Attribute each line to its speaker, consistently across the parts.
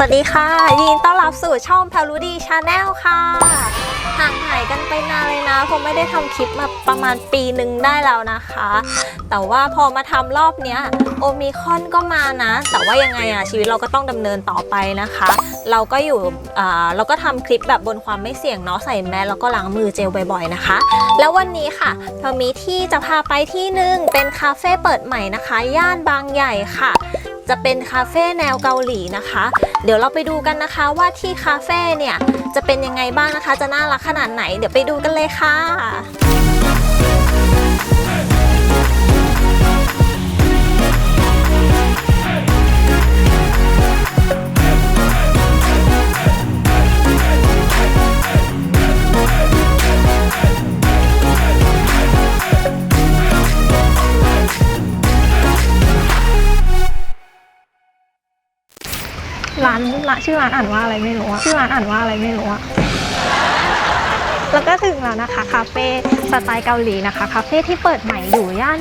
Speaker 1: สวัสดีค่ะ ยินต้อนรับสู่ช่องพารุดีชาแนลค่ะห่างหายกันไปนานเลยนะคงไม่ได้ทำคลิปมาประมาณปีหนึ่งได้แล้วนะคะ แต่ว่าพอมาทำรอบเนี้ยโอมิคอนก็มานะ แต่ว่ายังไงอะชีวิตเราก็ต้องดำเนินต่อไปนะคะ เราก็อยู่อ่าเราก็ทำคลิปแบบบนความไม่เสี่ยงเนาะใส่แมสแล้วก็ล้างมือเจลบ่อยๆนะคะ แล้ววันนี้ค่ะพามีที่จะพาไปที่หนึ่งเป็นคาเฟ่เปิดใหม่นะคะ ย่านบางใหญ่ค่ะ จะเป็นคาเฟ่แนวเกาหลีนะคะ เดี๋ยวเราไปดูกันนะคะว่าที่คาเฟ่เนี่ยจะเป็นยังไงบ้างนะคะ จะน่ารักขนาดไหน เดี๋ยวไปดูกันเลยค่ะ ร้านร้านชื่อร้านอ่านว่าอะไรไม่รู้อะชื่อร้านอ่านว่าอะไรไม่รู้อะแล้วก็ถึงแล้วนะคะคาเฟ่สไตล์เกาหลีนะคะคาเฟ่ที่เปิดใหม่อยู่ย่าน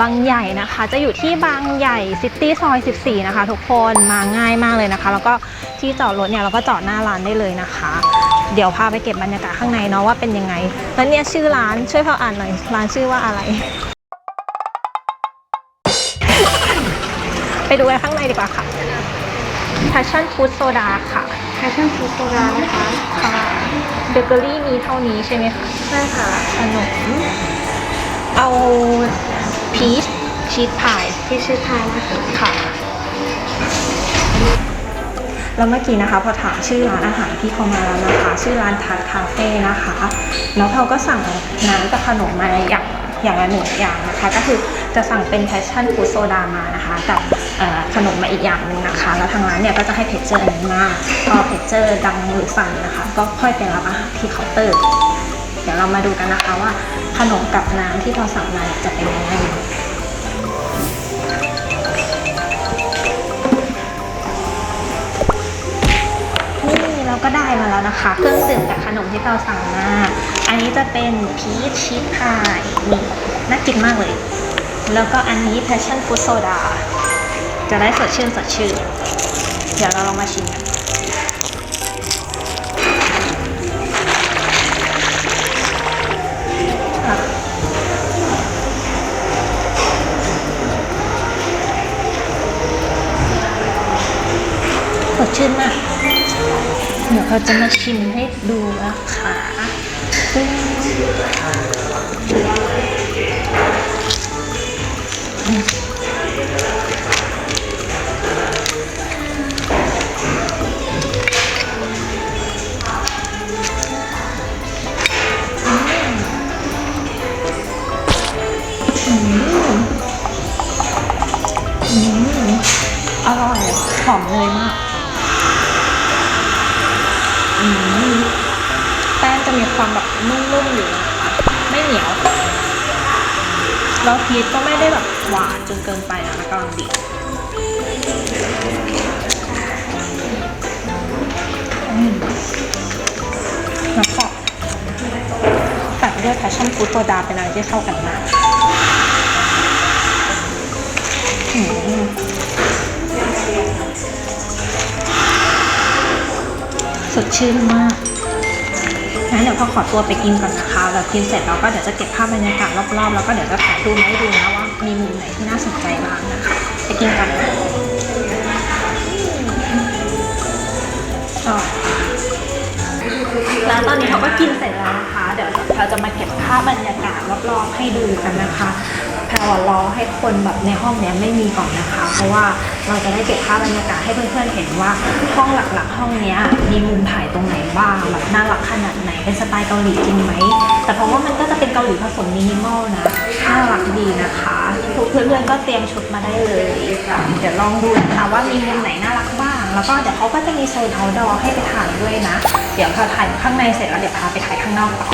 Speaker 1: บางใหญ่นะคะ จะอยู่ที่บางใหญ่ซิตี้ซอย 14 นะคะ ทุกคนมาง่ายมากเลยนะคะ แล้วก็ที่จอดรถเนี่ยเราก็จอดหน้าร้านได้เลยนะคะ เดี๋ยวพาไปเก็บบรรยากาศข้างในเนาะว่าเป็นยังไง แล้วเนี่ยชื่อร้านช่วยพาอ่านหน่อยร้านชื่อว่าอะไร ไปดูกันข้างในดีกว่าค่ะ Passion Food Soda ค่ะ
Speaker 2: แพชชั่นฟู้ดโซดานะคะ
Speaker 1: ค่ะเบเกอรี่มีเท่านี้ใช่ไหมคะ
Speaker 2: ใช่ค่ะ
Speaker 1: ขนมเอาพีชชีสพาย
Speaker 2: ที่ชื่อทานนะคะ
Speaker 1: ค่ะ แล้วเมื่อกี้นะคะพอถามชื่อร้านอาหารที่เขามาแล้วนะคะ ชื่อร้านทัดคาเฟ่นะคะ แล้วเขาก็สั่งน้ำกับขนมมาอย่างอย่างละหนึ่งอย่างนะคะ ก็คือ จะสั่งเป็นแพชชั่นฟูโซดามานะคะกับขนมมาอีกอย่างหนึ่งนะคะ แล้วทางร้านเนี่ยก็จะให้เพจเจอร์อันนี้มาพอเพจเจอร์ดังหรือสั่นนะคะ ก็ค่อยไปรับอาหารที่เคาน์เตอร์ เดี๋ยวเรามาดูกันนะคะว่าขนมกับน้ำที่เราสั่งมาจะเป็นยังไงนี่เราก็ได้มาแล้วนะคะ เครื่องดื่มกับขนมที่เราสั่งมา อันนี้จะเป็นพีชชีสพายนี่น่ากินมากเลย แล้วก็อันนี้ passion fruit soda จะได้สดชื่นสดชื่น เดี๋ยวเราลองมาชิมกันสดชื่นมาก เดี๋ยวเราจะมาชิมให้ดูนะคะ อร่อยหอมเนยมากอืมแป้งจะมีความแบบนุ่มๆอยู่นะคะไม่เหนียว แล้วพีชก็ไม่ได้แบบหวานจนเกินไปนะคะกำลังดีแล้วก็ตัดด้วยแพชชั่นฟู้ดโซดาเป็นอะไรที่เข้ากันมากสดชื่นมาก งั้นเดี๋ยวพอขอตัวไปกินก่อนนะคะแล้วกินเสร็จเราก็เดี๋ยวจะเก็บภาพบรรยากาศรอบๆ แล้วก็เดี๋ยวจะถ่ายรูปให้ดูนะว่ามีมุมไหนที่น่าสนใจบ้างนะคะไปกินกันอ๋อแล้วตอนนี้เขาก็กินเสร็จแล้วนะคะ เดี๋ยวเราจะมาเก็บภาพบรรยากาศรอบๆให้ดูกันนะคะ แพรวรอให้คนแบบในห้องเนี้ยไม่มีก่อนนะคะ เพราะว่าเราจะได้เก็บภาพบรรยากาศให้เพื่อนๆเห็นว่าห้องหลักๆ ห้องเนี้ยมีมุมถ่ายตรงไหนบ้างแบบน่ารักขนาดไหนเป็นสไตล์เกาหลีจริงไหมแต่เพราะว่ามันก็จะเป็นเกาหลีผสมมินิมอลนะน่ารักดีนะคะทุกเพื่อนๆก็เตรียมชุดมาได้เลยเดี๋ยวลองดูนะคะว่ามีมุมไหนน่ารักบ้าง แล้วก็เดี๋ยวเขาก็จะมีโซน outdoor ให้ไปถ่ายด้วยนะ เดี๋ยวพอถ่ายข้างในเสร็จแล้วเดี๋ยวพาไปถ่ายข้างนอกต่อ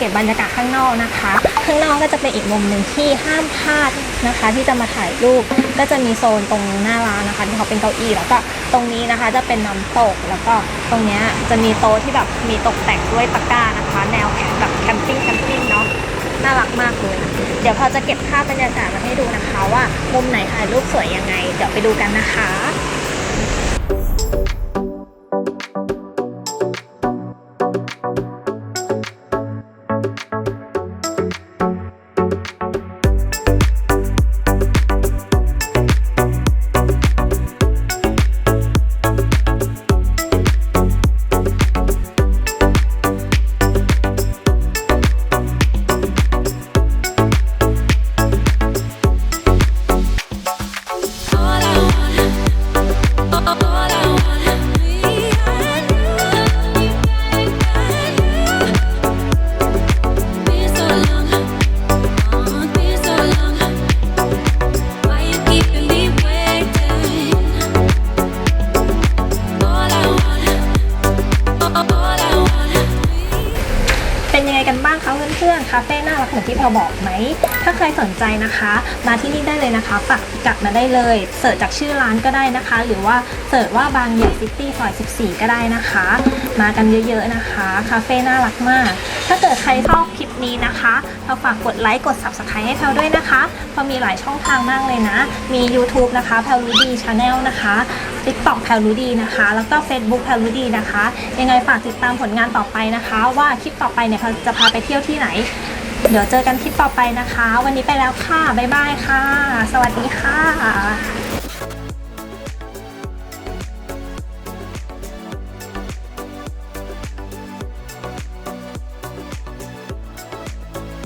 Speaker 1: เก็บบรรยากาศข้างนอกนะคะ ข้างนอกก็จะเป็นอีกมุมหนึ่งที่ห้ามพลาดนะคะ ที่จะมาถ่ายรูปก็จะมีโซนตรงหน้าร้านนะคะที่เขาเป็นเก้าอี้แล้วก็ตรงนี้นะคะจะเป็นน้ำตกแล้วก็ตรงนี้จะมีโต๊ะที่แบบมีตกแต่งด้วยตะกร้านะคะ แนวแบบแคมปิ้งแคมปิ้งเนาะน่ารักมากเลยเดี๋ยวพอจะเก็บภาพบรรยากาศมาให้ดูนะคะ ว่ามุมไหนถ่ายรูปสวยยังไง เดี๋ยวไปดูกันนะคะ กเหมือนที่เราบอกไหม ถ้าใครสนใจนะคะ มาที่นี่ได้เลยนะคะปักกลับมาได้เลย เสิร์ชจากชื่อร้านก็ได้นะคะ หรือว่าเสิร์ชว่าบางใหญ่ซิตี้ซอย 14 ก็ได้นะคะ มากันเยอะๆนะคะ คาเฟ่น่ารักมาก ถ้าเกิดใครชอบคลิปนี้นะคะเราฝากกดไลค์กด subscribe ให้แพลด้วยนะคะเพราะมีหลายช่องทางมากเลยนะ มี YouTube นะคะแพลรู้ดีชาแนลนะคะ TikTok แพลรู้ดีนะคะ แล้วก็ Facebook แพลรู้ดีนะคะ ยังไงฝากติดตามผลงานต่อไปนะคะ ว่าคลิปต่อไปเนี่ยแพลจะพาไปเที่ยวที่ไหน เดี๋ยวเจอกันคลิปต่อไปนะคะ วันนี้ไปแล้วค่ะ บ๊ายบายค่ะ สวัสดีค่ะ